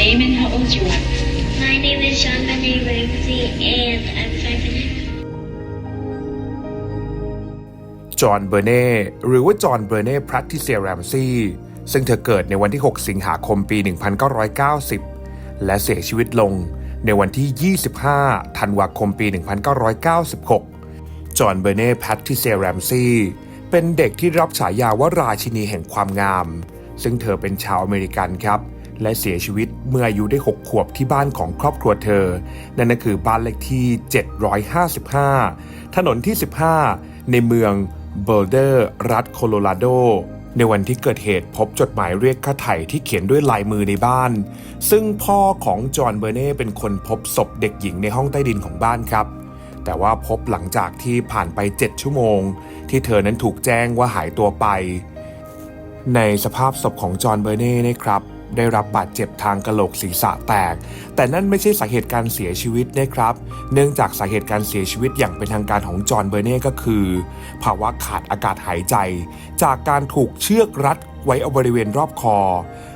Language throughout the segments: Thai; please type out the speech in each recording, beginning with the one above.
name and how old you are? My name is Sean Benet Ramsey and I'm five and a half. จอห์นเบอร์เน่หรือว่าจอห์นเบอร์เน่พรัตทิเซียแรมซีซึ่งเธอเกิดในวันที่ 6 สิงหาคมปี 1990 และเสียชีวิตลงในวันที่ 25 ธันวาคมปี 1996 จอห์นเบอร์เน่แพทติเซียแรมซีเป็นเด็กที่รับฉายาว่าราชินีแห่งความงาม ซึ่งเธอเป็นชาวอเมริกันครับ และเสียชีวิตเมื่ออายุได้ 6 ขวบที่บ้านของครอบครัวเธอ นั่นก็คือบ้านเลขที่ 755 ถนนที่ 15 ในเมืองเบอร์เดอร์ รัฐโคโลราโด ในวันที่เกิดเหตุพบจดหมายเรียกค่าไถ่ที่เขียนด้วยลายมือในบ้าน ซึ่งพ่อของจอห์นเบอร์เน่เป็นคนพบศพเด็กหญิงในห้องใต้ดินของบ้านครับ แต่ว่าพบหลังจากที่ผ่านไป 7 ชั่วโมง ที่เธอนั้นถูกแจ้งว่าหายตัวไป ในสภาพศพของจอห์นเบอร์เน่นะครับ ได้รับบาดเจ็บทางกระโหลกศีรษะแตก แต่นั่นไม่ใช่สาเหตุการเสียชีวิตนะครับ เนื่องจากสาเหตุการเสียชีวิตอย่างเป็นทางการของจอห์นเบอร์เน่ก็คือ ภาวะขาดอากาศหายใจ จากการถูกเชือกรัดไว้เอาบริเวณรอบคอ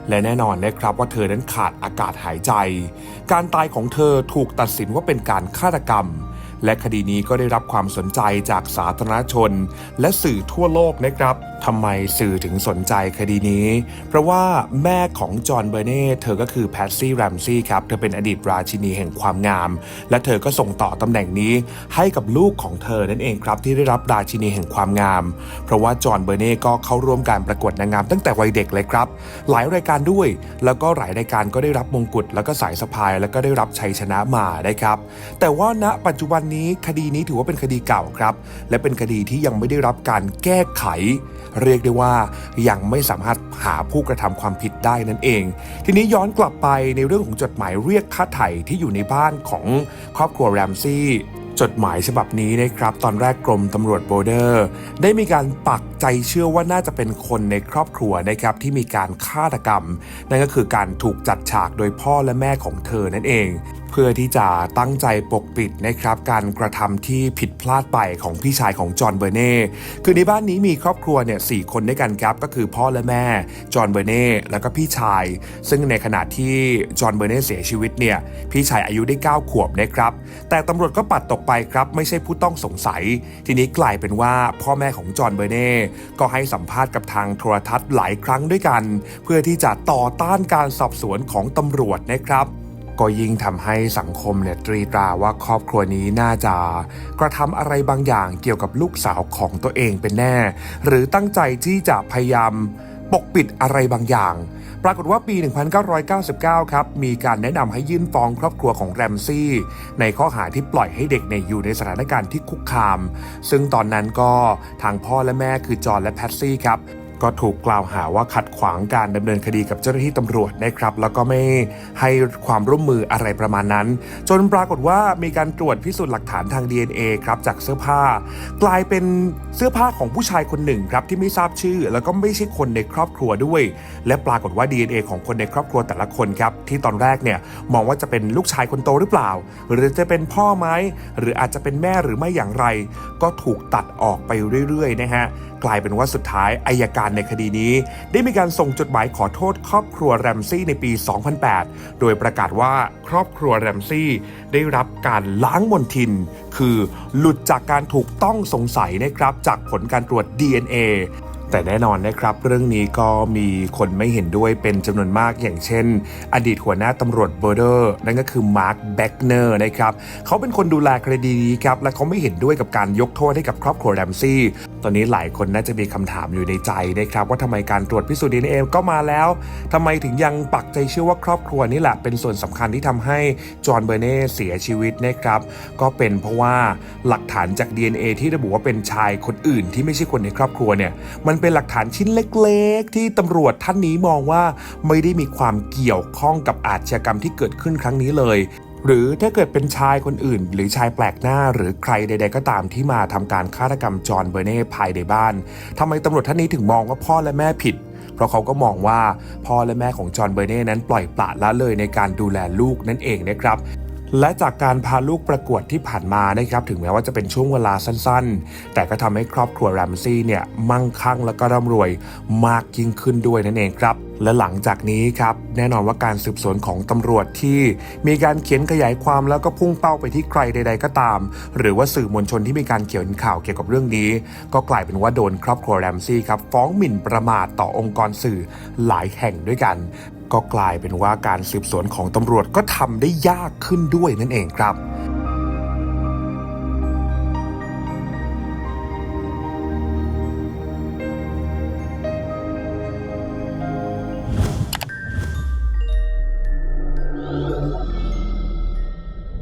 และแน่นอนนะครับว่าเธอนั้นขาดอากาศหายใจ การตายของเธอถูกตัดสินว่าเป็นการฆาตกรรม และคดีนี้ก็ได้รับความสนใจจากสาธารณชน และสื่อทั่วโลกนะครับทำไมสื่อถึงสนใจคดีนี้ เพราะว่าแม่ของจอห์นเบอร์เน่เธอก็คือแพทซี่แรมซี่ครับ เธอเป็นอดีตราชินีแห่งความงาม และเธอก็ส่งต่อตำแหน่งนี้ให้กับลูกของเธอนั่นเองครับ ที่ได้รับราชินีแห่งความงาม เพราะว่าจอห์นเบอร์เน่ก็เข้าร่วมการประกวดนางงามตั้งแต่วัยเด็กเลยครับ หลายรายการด้วย แล้วก็หลายรายการก็ได้รับมงกุฎแล้วก็สายสะพาย แล้วก็ได้รับชัยชนะมานะครับแต่ว่าณปัจจุบันนี้คดีนี้ถือว่าเป็นคดีเก่าครับ และเป็นคดีที่ยังไม่ได้รับการแก้ไข เรียกได้ว่ายังไม่สามารถหาผู้กระทำความผิดได้นั่นเอง ทีนี้ย้อนกลับไปในเรื่องของจดหมายเรียกค่าไถ่ที่อยู่ในบ้านของครอบครัวแรมซี่จดหมายฉบับนี้นะครับ ตอนแรกกรมตำรวจโบเดอร์ ได้มีการปัก ใจเชื่อว่าน่าจะเป็นคนในครอบครัวนะครับที่มีการฆาตกรรม นั่นก็คือการถูกจัดฉากโดยพ่อและแม่ของเธอนั่นเอง เพื่อที่จะตั้งใจปกปิดนะครับการกระทำที่ผิดพลาดไปของพี่ชายของจอห์นเบอร์เน่คือในบ้านนี้มีครอบครัวเนี่ยสคนด้วยกันครับก็คือพ่อและแม่ จอห์นเบอร์เน่แล้วก็พี่ชาย ซึ่งในขณะที่จอห์นเบอร์เน่เสียชีวิตเนี่ยพี่ชายอายุได้ 9 ขวบนะครับ แต่ตำรวจก็ปัดตกไปครับ ไม่ใช่ผู้ต้องสงสัย ทีนี้กลายเป็นว่าพ่อแม่ของจอห์นเบอร์เน่ก็ให้สัมภาษณ์กับทางโทรทัศน์หลายครั้งด้วยกัน เพื่อที่จะต่อต้านการสอบสวนของตำรวจนะครับก็ยิ่งทำให้สังคมเนี่ยตรีตราว่าครอบครัวนี้น่าจะกระทำอะไรบางอย่างเกี่ยวกับลูกสาวของตัวเองเป็นแน่ หรือตั้งใจที่จะพยายามปกปิดอะไรบางอย่าง ปรากฏว่าปี 1999 ครับ มีการแนะนำให้ยื่นฟ้องครอบครัวของแรมซี่ ในข้อหาที่ปล่อยให้เด็กในอยู่ในสถานการณ์ที่คุกคาม ซึ่งตอนนั้นก็ทางพ่อและแม่คือจอห์นและแพทซี่ครับ ก็ถูกกล่าวหาว่าขัดขวางการดำเนินคดีกับเจ้าหน้าที่ตำรวจนะครับ แล้วก็ไม่ให้ความร่วมมืออะไรประมาณนั้น จนปรากฏว่ามีการตรวจพิสูจน์หลักฐานทาง DNA ครับจากเสื้อผ้า กลายเป็นเสื้อผ้าของผู้ชายคนหนึ่งครับที่ไม่ทราบชื่อ แล้วก็ไม่ใช่คนในครอบครัวด้วย และปรากฏว่า DNA ของคนในครอบครัวแต่ละคนครับที่ตอนแรกเนี่ยมองว่าจะเป็นลูกชายคนโตหรือเปล่า หรือจะเป็นพ่อไหมหรืออาจจะเป็นแม่หรือไม่อย่างไร ก็ถูกตัดออกไปเรื่อยๆนะฮะ กลายเป็นว่าสุดท้ายอายการในคดีนี้ ได้มีการส่งจดหมายขอโทษครอบครัวแรมซี่ในปี 2008 โดยประกาศว่าครอบครัวแรมซี่ได้รับการล้างมนทิน คือหลุดจากการถูกต้องสงสัยนะครับจากผลการตรวจ DNA แต่แน่นอนนะครับ เรื่องนี้ก็มีคนไม่เห็นด้วยเป็นจำนวนมากอย่างเช่น อดีตหัวหน้าตำรวจเบอร์เดอร์นั่นก็คือมาร์คแบ็กเนอร์นะครับเขาเป็นคนดูแลคดีนี้ครับและเขาไม่เห็นด้วยกับการยกโทษให้กับครอบครัวแรมซี่ตอนนี้หลายคนน่าจะมีคำถามอยู่ในใจนะครับว่าทำไมการตรวจพิสูจน์ดีเอ็ก็มาแล้วทำไมถึงยังปักใจเชื่อว่าครอบครัวนี่แหละเป็นส่วนสำคัญที่ทำให้จอห์นเบอร์เน่เสียชีวิตนะครับก็เป็นเพราะว่าหลักฐานจาก DNA ที่ระบุว่าเป็นชายคนอื่นที่ไม่ใช่คนในครอบครัวเนี่ยมันเป็นหลักฐานชิ้นเล็กๆ ที่ตำรวจท่านนี้มองว่าไม่ได้มีความเกี่ยวข้องกับอาชญากรรมที่เกิดขึ้นครั้งนี้เลย หรือถ้าเกิดเป็นชายคนอื่น หรือชายแปลกหน้าหรือใครใด ๆ ก็ตามที่มาทำการฆาตกรรมจอห์นเบอร์เน่ภายในบ้านทำไมตำรวจท่านนี้ถึงมองว่าพ่อและแม่ผิดเพราะเขาก็มองว่าพ่อและแม่ของจอห์นเบอร์เน่นั้นปล่อยปละละเลยในการดูแลลูกนั่นเองนะครับ และจากการพาลูกประกวดที่ผ่านมานะครับถึงแม้ว่าจะเป็นช่วงเวลาสั้นๆ แต่ก็ทำให้ครอบครัวแรมซี่เนี่ยมั่งคั่งและก็ร่ำรวยมากยิ่งขึ้นด้วยนั่นเองครับและหลังจากนี้ครับแน่นอนว่าการสืบสวนของตำรวจที่ มีการเขียนขยายความแล้วก็พุ่งเป้าไปที่ใครใด ๆ ก็ตาม หรือว่าสื่อมวลชนที่มีการเขียนข่าวเกี่ยวกับเรื่องนี้ ก็กลายเป็นว่าโดนครอบครัวแรมซี่ครับฟ้องหมิ่นประมาทต่อองค์กรสื่อหลายแห่งด้วยกันก็กลายเป็นว่าการสืบสวนของตำรวจก็ทำได้ยากขึ้นด้วยนั่นเองครับ